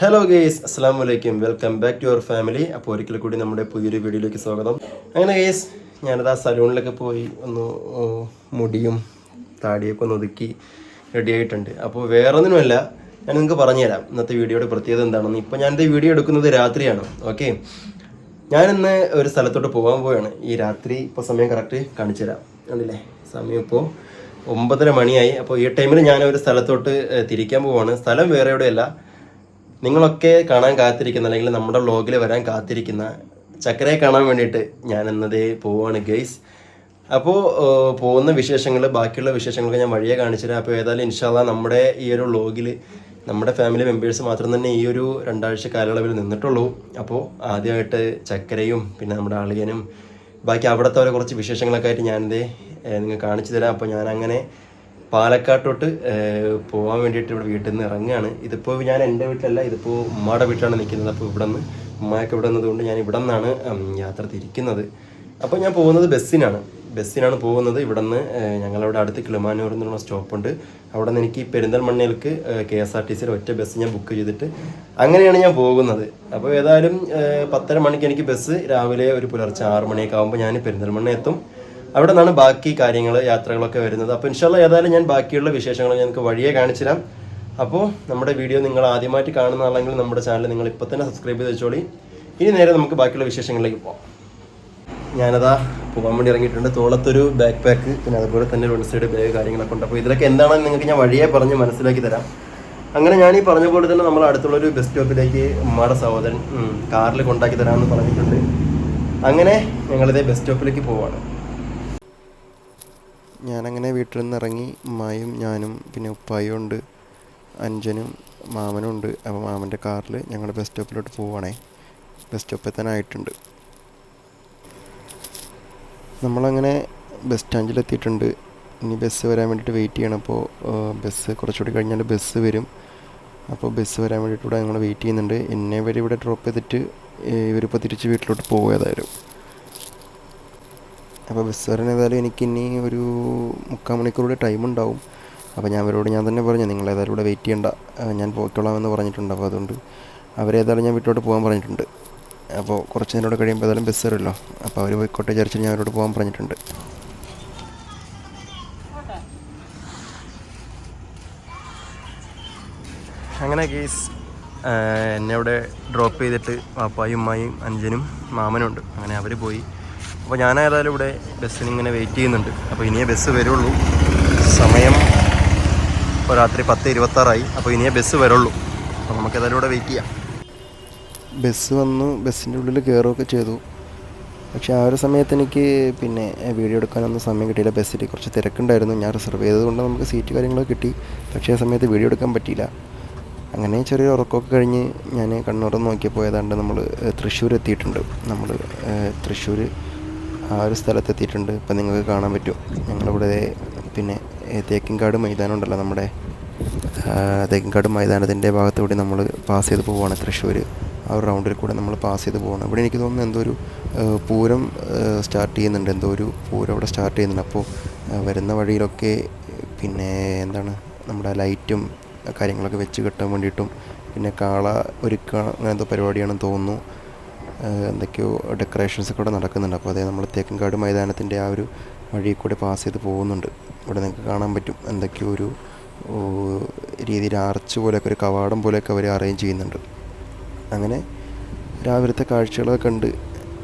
Hello guys അസ്സാം വലൈക്കും welcome back to your family അപ്പോൾ ഒരിക്കൽ കൂടി നമ്മുടെ പുതിയൊരു വീഡിയോയിലേക്ക് സ്വാഗതം. അങ്ങനെ ഗേസ് ഞാനത് ആ സലൂണിലൊക്കെ പോയി ഒന്ന് മുടിയും താടിയൊക്കെ ഒന്ന് ഒതുക്കി റെഡി ആയിട്ടുണ്ട്. അപ്പോൾ വേറെ ഒന്നിനുമല്ല ഞാൻ നിങ്ങൾക്ക് പറഞ്ഞുതരാം ഇന്നത്തെ വീഡിയോയുടെ പ്രത്യേകത എന്താണെന്ന്. ഇപ്പോൾ ഞാനിത് വീഡിയോ എടുക്കുന്നത് രാത്രിയാണ് ഓക്കെ ഞാനിന്ന് ഒരു സ്ഥലത്തോട്ട് പോകാൻ പോവുകയാണ് ഈ രാത്രി ഇപ്പോൾ സമയം കറക്റ്റ് കാണിച്ചു തരാം. കണ്ടില്ലേ? സമയം ഇപ്പോൾ ഒമ്പതര മണിയായി. അപ്പോൾ ഈ ടൈമിൽ ഞാൻ ഒരു സ്ഥലത്തോട്ട് തിരിക്കാൻ പോവാണ്. സ്ഥലം വേറെ എവിടെയല്ല. നിങ്ങളൊക്കെ കാണാൻ കാത്തിരിക്കുന്ന അല്ലെങ്കിൽ നമ്മുടെ വ്ളോഗിൽ വരാൻ കാത്തിരിക്കുന്ന ചക്കരയെ കാണാൻ വേണ്ടിയിട്ട് ഞാൻ എന്നതേ പോവാണ് ഗെയ്സ് അപ്പോൾ പോകുന്ന വിശേഷങ്ങൾ ബാക്കിയുള്ള വിശേഷങ്ങളൊക്കെ ഞാൻ വഴിയെ കാണിച്ചുതരാം അപ്പോൾ ഏതായാലും ഇൻഷാല്ല നമ്മുടെ ഈ ഒരു വ്ളോഗിൽ നമ്മുടെ ഫാമിലി മെമ്പേഴ്സ് മാത്രം തന്നെ ഈ ഒരു രണ്ടാഴ്ച കാലയളവിൽ നിന്നിട്ടുള്ളൂ. അപ്പോൾ ആദ്യമായിട്ട് ചക്കരയും പിന്നെ നമ്മുടെ അളിയനും ബാക്കി അവിടുത്തെ ഓരോ കുറച്ച് വിശേഷങ്ങളൊക്കെ ആയിട്ട് ഞാനിത് നിങ്ങൾ കാണിച്ചു തരാം. അപ്പോൾ ഞാൻ അങ്ങനെ പാലക്കാട്ടോട്ട് പോകാൻ വേണ്ടിയിട്ട് ഇവിടെ വീട്ടിൽ നിന്ന് ഇറങ്ങുകയാണ്. ഇതിപ്പോൾ ഞാൻ എന്റെ വീട്ടിലല്ല ഇതിപ്പോൾ ഉമ്മയുടെ വീട്ടിലാണ് നിൽക്കുന്നത്. അപ്പോൾ ഇവിടെ നിന്ന് ഉമ്മയൊക്കെ ഇവിടെ നിന്നതുകൊണ്ട് ഞാൻ ഇവിടെ നിന്നാണ് യാത്ര തിരിക്കുന്നത്. അപ്പോൾ ഞാൻ പോകുന്നത് ബസ്സിനാണ്. ബസ്സിനാണ് പോകുന്നത്. ഇവിടെ നിന്ന് ഞങ്ങളവിടെ അടുത്ത് കിളിമാനൂർ എന്നുള്ള സ്റ്റോപ്പുണ്ട്. അവിടെ നിന്ന് എനിക്ക് പെരിന്തൽമണ്ണയിലേക്ക് കെ എസ് ആർ ടി സിയിൽ ഒറ്റ ബസ് ഞാൻ ബുക്ക് ചെയ്തിട്ട് അങ്ങനെയാണ് ഞാൻ പോകുന്നത്. അപ്പോൾ ഏതായാലും പത്തര മണിക്ക് എനിക്ക് ബസ് രാവിലെ ഒരു പുലർച്ചെ ആറ് മണിയൊക്കെ ആകുമ്പോൾ ഞാൻ പെരിന്തൽമണ്ണ എത്തും. അവിടെ നിന്നാണ് ബാക്കി കാര്യങ്ങൾ യാത്രകളൊക്കെ വരുന്നത്. അപ്പോൾ ഇൻഷാല്ല ഏതായാലും ഞാൻ ബാക്കിയുള്ള വിശേഷങ്ങൾ ഞങ്ങൾക്ക് വഴിയെ കാണിച്ചു തരാം അപ്പോൾ നമ്മുടെ വീഡിയോ നിങ്ങൾ ആദ്യമായിട്ട് കാണുന്നതാണെങ്കിൽ നമ്മുടെ ചാനൽ നിങ്ങൾ ഇപ്പോൾ തന്നെ സബ്സ്ക്രൈബ് ചെയ്ത് വെച്ചോളി. ഇനി നേരെ നമുക്ക് ബാക്കിയുള്ള വിശേഷങ്ങളിലേക്ക് പോകാം ഞാനതാ പോകാൻ വേണ്ടി ഇറങ്ങിയിട്ടുണ്ട്. തോളത്തൊരു ബാക്ക് പാക്ക് പിന്നെ അതുപോലെ തന്നെ ഒരു സൈഡ് ബാഗ് കാര്യങ്ങളൊക്കെ ഉണ്ട്. അപ്പോൾ ഇതിലൊക്കെ എന്താണെന്ന് നിങ്ങൾക്ക് ഞാൻ വഴിയെ പറഞ്ഞ് മനസ്സിലാക്കി തരാം. അങ്ങനെ ഞാൻ ഈ പറഞ്ഞ പോലെ തന്നെ നമ്മൾ അടുത്തുള്ളൊരു ബസ് സ്റ്റോപ്പിലേക്ക് ഉമ്മയുടെ സഹോദരൻ കാറിൽ കൊണ്ടാക്കി തരാമെന്ന് പറഞ്ഞിട്ടുണ്ട്. അങ്ങനെ ഞങ്ങളിതേ ബസ് സ്റ്റോപ്പിലേക്ക് പോവാണ്. ഞാനങ്ങനെ വീട്ടിൽ നിന്ന് ഇറങ്ങി ഉമ്മായും ഞാനും പിന്നെ ഉപ്പായും ഉണ്ട് അഞ്ചനും മാമനും ഉണ്ട്. അപ്പോൾ മാമന്റെ കാറിൽ ഞങ്ങൾ ബസ് സ്റ്റോപ്പിലോട്ട് പോവുകയാണേ ബസ് സ്റ്റോപ്പിൽ തന്നെ ആയിട്ടുണ്ട്. നമ്മളങ്ങനെ ബസ് സ്റ്റാൻഡിലെത്തിയിട്ടുണ്ട് ഇനി ബസ് വരാൻ വേണ്ടിയിട്ട് വെയിറ്റ് ചെയ്യണം. അപ്പോൾ ബസ് കുറച്ചുകൂടി കഴിഞ്ഞാൽ ബസ് വരും. അപ്പോൾ ബസ് വരാൻ വേണ്ടിയിട്ട് ഇവിടെ ഞങ്ങൾ വെയിറ്റ് ചെയ്യുന്നുണ്ട്. എന്നെ വരെ ഇവിടെ ഡ്രോപ്പ് ചെയ്തിട്ട് ഇവരിപ്പോൾ തിരിച്ച് വീട്ടിലോട്ട് ഏതായാലും. അപ്പോൾ ബസ് വരാൻ ഏതായാലും എനിക്ക് ഇനി ഒരു മുക്കാൽ മണിക്കൂറുകൂടെ ടൈം ഉണ്ടാവും. അപ്പോൾ ഞാൻ അവരോട് ഞാൻ തന്നെ പറഞ്ഞു നിങ്ങൾ ഏതായാലും ഇവിടെ വെയിറ്റ് ചെയ്യണ്ട. ഞാൻ പോയിക്കോളാമെന്ന് പറഞ്ഞിട്ടുണ്ട്. അപ്പോൾ അതുകൊണ്ട് അവരേതായാലും ഞാൻ വീട്ടിലോട്ട് പോകാൻ പറഞ്ഞിട്ടുണ്ട്. അപ്പോൾ കുറച്ച് നേരോട് കഴിയുമ്പോൾ ഏതായാലും ബസ് വരുമല്ലോ അപ്പോൾ അവർ പോയിക്കോട്ടെ വിചാരിച്ചിട്ട് ഞാൻ അവരോട് പോകാൻ പറഞ്ഞിട്ടുണ്ട്. അങ്ങനെ കേസ് എന്നെ അവിടെ ഡ്രോപ്പ് ചെയ്തിട്ട് പാപ്പായും ഉമ്മായും അഞ്ചനും മാമനും ഉണ്ട്. അങ്ങനെ അവർ പോയി. അപ്പോൾ ഞാൻ ഏതായാലും ഇവിടെ ബസ്സിന് ഇങ്ങനെ വെയിറ്റ് ചെയ്യുന്നുണ്ട്. അപ്പോൾ ഇനിയേ ബസ് വരുള്ളൂ. സമയം ഇപ്പോൾ രാത്രി പത്ത് ഇരുപത്താറായി. അപ്പോൾ ഇനിയേ ബസ് വരുള്ളൂ. അപ്പോൾ നമുക്ക് ഏതായാലും ഇവിടെ വെയിറ്റ് ചെയ്യാം. ബസ് വന്നു ബസ്സിന്റെ ഉള്ളിൽ കയറുകയൊക്കെ ചെയ്തു. പക്ഷേ ആ ഒരു സമയത്ത് എനിക്ക് പിന്നെ വീഡിയോ എടുക്കാനൊന്നും സമയം കിട്ടിയില്ല. ബസ്സിൽ കുറച്ച് തിരക്കുണ്ടായിരുന്നു. ഞാൻ റിസർവ് ചെയ്തതുകൊണ്ട് നമുക്ക് സീറ്റ് കാര്യങ്ങളൊക്കെ കിട്ടി. പക്ഷേ ആ സമയത്ത് വീഡിയോ എടുക്കാൻ പറ്റിയില്ല. അങ്ങനെ ചെറിയ ഉറക്കമൊക്കെ കഴിഞ്ഞ് ഞാൻ കണ്ണൂർ നോക്കിയപ്പോൾ ഏതാണ്ട് നമ്മൾ തൃശ്ശൂർ എത്തിയിട്ടുണ്ട് നമ്മൾ തൃശ്ശൂർ ആ ഒരു സ്ഥലത്തെത്തിയിട്ടുണ്ട്. ഇപ്പം നിങ്ങൾക്ക് കാണാൻ പറ്റും. ഞങ്ങളിവിടെ പിന്നെ തേക്കിൻകാട് മൈതാനം ഉണ്ടല്ലോ നമ്മുടെ തേക്കിൻകാട് മൈതാനത്തിന്റെ ഭാഗത്തൂടെ നമ്മൾ പാസ് ചെയ്ത് പോവുകയാണ് തൃശ്ശൂർ ആ ഒരു റൗണ്ടിൽ കൂടെ നമ്മൾ പാസ് ചെയ്ത് പോകണം ഇവിടെ എനിക്ക് തോന്നുന്നു എന്തോ ഒരു പൂരം സ്റ്റാർട്ട് ചെയ്യുന്നുണ്ട്. എന്തോ ഒരു പൂരം അവിടെ സ്റ്റാർട്ട് ചെയ്യുന്നുണ്ട്. അപ്പോൾ വരുന്ന വഴിയിലൊക്കെ പിന്നെ എന്താണ് നമ്മുടെ ലൈറ്റും കാര്യങ്ങളൊക്കെ വെച്ച് കെട്ടാൻ വേണ്ടിയിട്ടും പിന്നെ കാള ഒരുക്കുക അങ്ങനെ എന്തോ പരിപാടിയാണെന്ന് തോന്നുന്നു. എന്തൊക്കെയോ ഡെക്കറേഷൻസ് ഇവിടെ നടക്കുന്നുണ്ട്. അപ്പോൾ അതേ നമ്മൾ തേക്കൻകാട് മൈതാനത്തിന്റെ ആ ഒരു വഴി കൂടെ പാസ് ചെയ്ത് പോകുന്നുണ്ട്. ഇവിടെ നിങ്ങൾക്ക് കാണാൻ പറ്റും എന്തൊക്കെയോ ഒരു രീതിയിൽ ആർച്ച് പോലെയൊക്കെ ഒരു കവാടം പോലെയൊക്കെ അവർ അറേഞ്ച് ചെയ്യുന്നുണ്ട്. അങ്ങനെ രാവിലത്തെ കാഴ്ചകളൊക്കെ കണ്ട്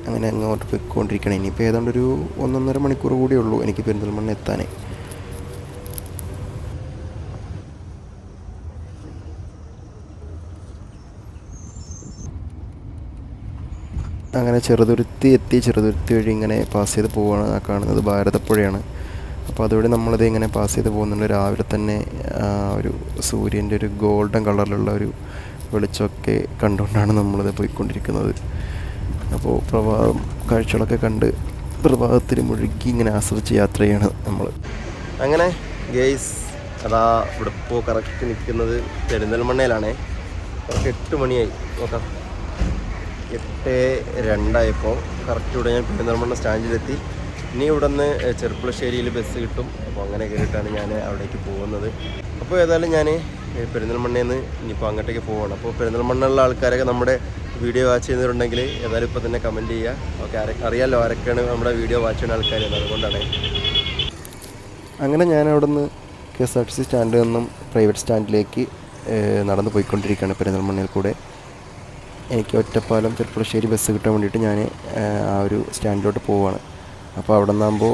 അങ്ങനെ അങ്ങോട്ട് പോയിക്കൊണ്ടിരിക്കണം ഇനിയിപ്പോൾ ഏതാണ്ട് ഒരു ഒന്നൊന്നര മണിക്കൂർ കൂടിയേ ഉള്ളൂ എനിക്ക് പെരിന്തൽമണ്ണ എത്താനേ അങ്ങനെ ചെറുതുരുത്തി എത്തി ചെറുതുരുത്തി വഴി ഇങ്ങനെ പാസ് ചെയ്ത് പോവുകയാണ് ആ കാണുന്നത്. ഭാരതപ്പുഴയാണ്. അപ്പോൾ അതുവഴി നമ്മളിത് ഇങ്ങനെ പാസ് ചെയ്ത് പോകുന്നുണ്ട്. രാവിലെ തന്നെ ഒരു സൂര്യന്റെ ഒരു ഗോൾഡൻ കളറിലുള്ള ഒരു വെളിച്ചമൊക്കെ കണ്ടുകൊണ്ടാണ് നമ്മളിത് പോയിക്കൊണ്ടിരിക്കുന്നത്. അപ്പോൾ പ്രഭാതം കാഴ്ചകളൊക്കെ കണ്ട് പ്രഭാതത്തിൽ മുഴുകി ഇങ്ങനെ ആസ്വദിച്ച് യാത്ര ചെയ്യാണ് നമ്മൾ അങ്ങനെ ഗെയ്സ് അതാ ഇവിടെ ഇപ്പോൾ കറക്റ്റ് നിൽക്കുന്നത് പെരിന്തൽമണ്ണയിലാണേ. കറക്റ്റ് എട്ട് മണിയായി. നോക്കാം. എട്ട് രണ്ടായപ്പോൾ കറക്റ്റ് ഇവിടെ ഞാൻ പെരുന്തൽമണ്ണ സ്റ്റാൻഡിലെത്തി. ഇനി ഇവിടെ നിന്ന് ചെറുപ്പുളശ്ശേരിയിൽ ബസ് കിട്ടും. അപ്പോൾ അങ്ങനെ കയറിയിട്ടാണ് ഞാൻ അവിടേക്ക് പോകുന്നത്. അപ്പോൾ ഏതായാലും ഞാൻ പെരുന്തൽമണ്ണയിൽ നിന്ന് ഇനിയിപ്പോൾ അങ്ങോട്ടേക്ക് പോവാണ്. അപ്പോൾ പെരുന്തൽമണ്ണുള്ള ആൾക്കാരൊക്കെ നമ്മുടെ വീഡിയോ വാച്ച് ചെയ്യുന്നവരുണ്ടെങ്കിൽ ഏതായാലും ഇപ്പോൾ തന്നെ കമന്റ് ചെയ്യുക. ഓക്കെ അറിയാമല്ലോ ആരൊക്കെയാണ് നമ്മുടെ വീഡിയോ വാച്ച് ചെയ്യുന്ന ആൾക്കാർ അതുകൊണ്ടാണ്. അങ്ങനെ ഞാൻ അവിടെ നിന്ന് K S R T C സ്റ്റാൻഡിൽ നിന്നും പ്രൈവറ്റ് സ്റ്റാൻഡിലേക്ക് നടന്ന് പോയിക്കൊണ്ടിരിക്കുകയാണ് പെരുന്തൽമണ്ണയിൽ കൂടെ. എനിക്ക് ഒറ്റപ്പാലം ചെറുപ്പുളശ്ശേരി ബസ് കിട്ടാൻ വേണ്ടിയിട്ട് ഞാൻ ആ ഒരു സ്റ്റാൻഡിലോട്ട് പോവുകയാണ് അപ്പോൾ അവിടെ നിന്നാകുമ്പോൾ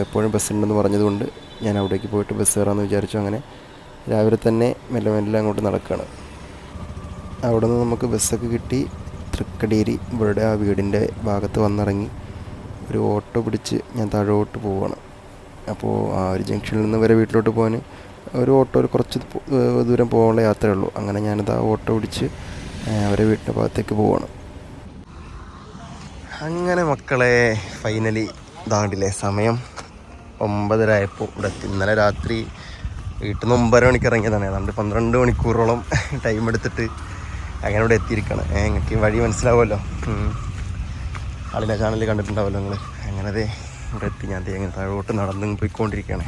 എപ്പോഴും ബസ് ഉണ്ടെന്ന് പറഞ്ഞതുകൊണ്ട് ഞാൻ അവിടേക്ക് പോയിട്ട് ബസ് കയറാമെന്ന് വിചാരിച്ചു. അങ്ങനെ രാവിലെ തന്നെ മെല്ലെ മെല്ലെ അങ്ങോട്ട് നടക്കുകയാണ് അവിടെ നിന്ന് നമുക്ക് ബസ്സൊക്കെ കിട്ടി. തൃക്കടേരി ഇവിടെ ആ വീടിന്റെ ഭാഗത്ത് വന്നിറങ്ങി ഒരു ഓട്ടോ പിടിച്ച് ഞാൻ താഴോട്ട് പോവുകയാണ് അപ്പോൾ ആ ഒരു ജംഗ്ഷനിൽ നിന്ന് വരെ വീട്ടിലോട്ട് പോകാൻ ഒരു ഓട്ടോയിൽ കുറച്ച് ദൂരം പോകാനുള്ള യാത്രയുള്ളൂ അങ്ങനെ ഞാനത് ആ ഓട്ടോ പിടിച്ച് അവരെ വീട്ടിന്റെ ഭാഗത്തേക്ക് പോവാണ്. അങ്ങനെ മക്കളെ ഫൈനലി ഇതാണ്ടില്ലേ സമയം. ഒമ്പതര ആയപ്പോൾ ഇവിടെ ഇന്നലെ രാത്രി വീട്ടിൽ നിന്ന് ഒമ്പതര മണിക്ക് ഇറങ്ങിയതാണ്. ഏതാണ്ട് പന്ത്രണ്ട് മണിക്കൂറോളം ടൈം എടുത്തിട്ട് അങ്ങനെ ഇവിടെ എത്തിയിരിക്കണം. നിങ്ങൾക്ക് വഴി മനസ്സിലാവുമല്ലോ. ആളിനെ ചാനലിൽ കണ്ടിട്ടുണ്ടാവുമല്ലോ നിങ്ങൾ അങ്ങനെ അതെ ഇവിടെ എത്തി. ഞാൻ അങ്ങനെ താഴോട്ട് നടന്ന് പോയിക്കൊണ്ടിരിക്കുകയാണ്.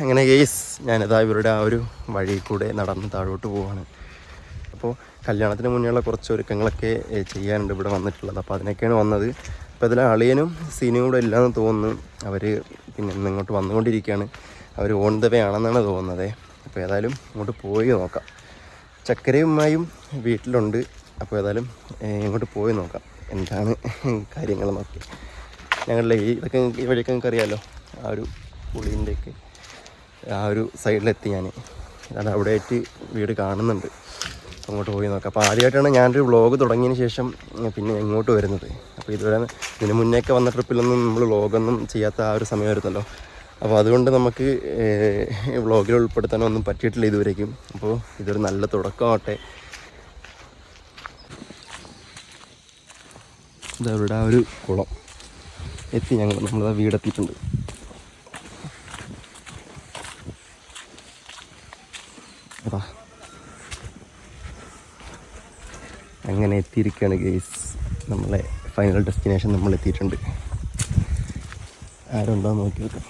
അങ്ങനെ ഗെയ്സ് ഞാനിതാ ഇവരുടെ ആ ഒരു വഴി കൂടെ നടന്ന് താഴോട്ട് പോവാണ്. അപ്പോൾ കല്യാണത്തിന് മുന്നേയുള്ള കുറച്ച് ഒരുക്കങ്ങളൊക്കെ ചെയ്യാനുണ്ട് ഇവിടെ വന്നിട്ടുള്ളത്. അപ്പോൾ അതിനൊക്കെയാണ് വന്നത്. അപ്പോൾ ഇതിൽ അളിയനും സീനിയും കൂടെ ഇല്ലയെന്ന് തോന്നുന്നു. അവർ പിന്നെ ഇങ്ങോട്ട് വന്നുകൊണ്ടിരിക്കുകയാണ്. അവർ ഓൺ ദ വേ ആണെന്നാണ് തോന്നുന്നത്. അപ്പോൾ ഏതായാലും ഇങ്ങോട്ട് പോയി നോക്കാം. ചക്കരയുമായും വീട്ടിലുണ്ട്. അപ്പോൾ ഏതായാലും ഇങ്ങോട്ട് പോയി നോക്കാം. എന്താണ് കാര്യങ്ങൾ നോക്കി ഞങ്ങളുടെ ഈ ഇതൊക്കെ ഈ വഴിയൊക്കെ നിങ്ങൾക്ക് അറിയാമല്ലോ ആ ഒരു പുളീന്റെയൊക്കെ ആ ഒരു സൈഡിലെത്തി ഞാൻ അത് അവിടെ ആയിട്ട് വീട് കാണുന്നുണ്ട്. അങ്ങോട്ട് പോയി നോക്കാം. അപ്പോൾ ആദ്യമായിട്ടാണ് ഞാനൊരു വ്ളോഗ് തുടങ്ങിയതിന് ശേഷം പിന്നെ ഇങ്ങോട്ട് വരുന്നത്. അപ്പോൾ ഇതുവരെ ഇതിന് മുന്നേയൊക്കെ വന്ന ട്രിപ്പിലൊന്നും നമ്മൾ വ്ളോഗൊന്നും ചെയ്യാത്ത ആ ഒരു സമയമായിരുന്നല്ലോ. അപ്പോൾ അതുകൊണ്ട് നമുക്ക് വ്ളോഗിൽ ഉൾപ്പെടുത്താനൊന്നും പറ്റിയിട്ടില്ല ഇതുവരേക്കും. അപ്പോൾ ഇതൊരു നല്ല തുടക്കമാവട്ടെ ഇതവരുടെ ആ ഒരു കുളം എത്തി ഞങ്ങൾ നമ്മളത് വീടെത്തിയിട്ടുണ്ട്. അങ്ങനെ എത്തിയിരിക്കുകയാണ് ഗേസ് നമ്മളെ ഫൈനൽ ഡെസ്റ്റിനേഷൻ നമ്മൾ എത്തിയിട്ടുണ്ട്. ആരുണ്ടോ നോക്കി നോക്കാം.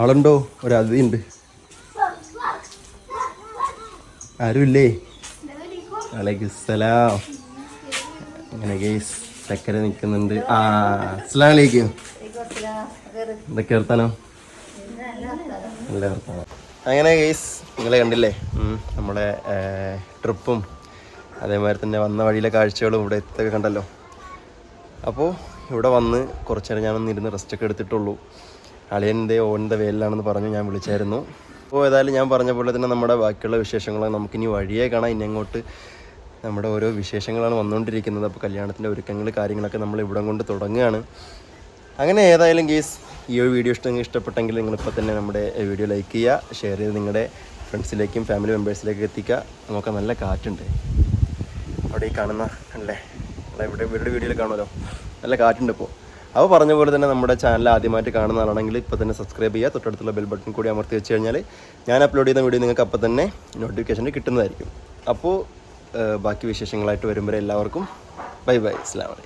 ആളുണ്ടോ? ഒരു അതിഥിയുണ്ട് ആരുമില്ലേ? അലൈക്കുസലാം അങ്ങനെ ഗേസ് ചക്കര നിൽക്കുന്നുണ്ട്. ആ അസ്സലാം വലൈക്കും എന്തൊക്കെ വർത്താനോ? നല്ല വർത്താനം അങ്ങനെ ഗെയ്സ് നിങ്ങളെ കണ്ടില്ലേ? നമ്മുടെ ട്രിപ്പും അതേമാതിരി തന്നെ വന്ന വഴിയിലെ കാഴ്ചകളും ഇവിടെ എത്തൊക്കെ കണ്ടല്ലോ. അപ്പോൾ ഇവിടെ വന്ന് കുറച്ച് നേരം ഞാനൊന്ന് ഇരുന്ന് റെസ്റ്റൊക്കെ എടുത്തിട്ടുള്ളൂ. അളിയന്റെ ദ വേലിലാണെന്ന് പറഞ്ഞു ഞാൻ വിളിച്ചായിരുന്നു. അപ്പോൾ ഏതായാലും ഞാൻ പറഞ്ഞ പോലെ തന്നെ നമ്മുടെ ബാക്കിയുള്ള വിശേഷങ്ങൾ നമുക്കിനി വഴിയേ കാണാം. ഇനി അങ്ങോട്ട് നമ്മുടെ ഓരോ വിശേഷങ്ങളാണ് വന്നുകൊണ്ടിരിക്കുന്നത്. അപ്പോൾ കല്യാണത്തിന്റെ ഒരുക്കങ്ങൾ കാര്യങ്ങളൊക്കെ നമ്മൾ ഇവിടം കൊണ്ട് തുടങ്ങുകയാണ്. അങ്ങനെ ഏതായാലും കേസ് ഈ ഒരു വീഡിയോ ഇഷ്ടം ഇഷ്ടപ്പെട്ടെങ്കിൽ നിങ്ങളിപ്പോൾ തന്നെ നമ്മുടെ വീഡിയോ ലൈക്ക് ചെയ്യുക ഷെയർ ചെയ്ത് നിങ്ങളുടെ ഫ്രണ്ട്സിലേക്കും ഫാമിലി മെമ്പേഴ്സിലേക്കും എത്തിക്കുക. നമുക്ക് നല്ല കാറ്റുണ്ട്. അവിടെ ഈ കാണുന്ന അല്ലേ ഇവിടെ ഇവരുടെ വീഡിയോയിൽ കാണുമല്ലോ? നല്ല കാറ്റുണ്ട് ഇപ്പോൾ അപ്പോൾ പറഞ്ഞ പോലെ തന്നെ നമ്മുടെ ചാനൽ ആദ്യമായിട്ട് കാണുന്ന ആളാണെങ്കിൽ ഇപ്പോൾ തന്നെ സബ്സ്ക്രൈബ് ചെയ്യുക. തൊട്ടടുത്തുള്ള ബെൽ ബട്ടൺ കൂടി അമർത്തി വെച്ച് കഴിഞ്ഞാൽ ഞാൻ അപ്ലോഡ് ചെയ്യുന്ന വീഡിയോ നിങ്ങൾക്ക് അപ്പോൾ തന്നെ നോട്ടിഫിക്കേഷൻ കിട്ടുന്നതായിരിക്കും. അപ്പോൾ ബാക്കി വിശേഷങ്ങളായിട്ട് വരുമ്പോൾ എല്ലാവർക്കും ബൈ ബൈ അസ്ലാം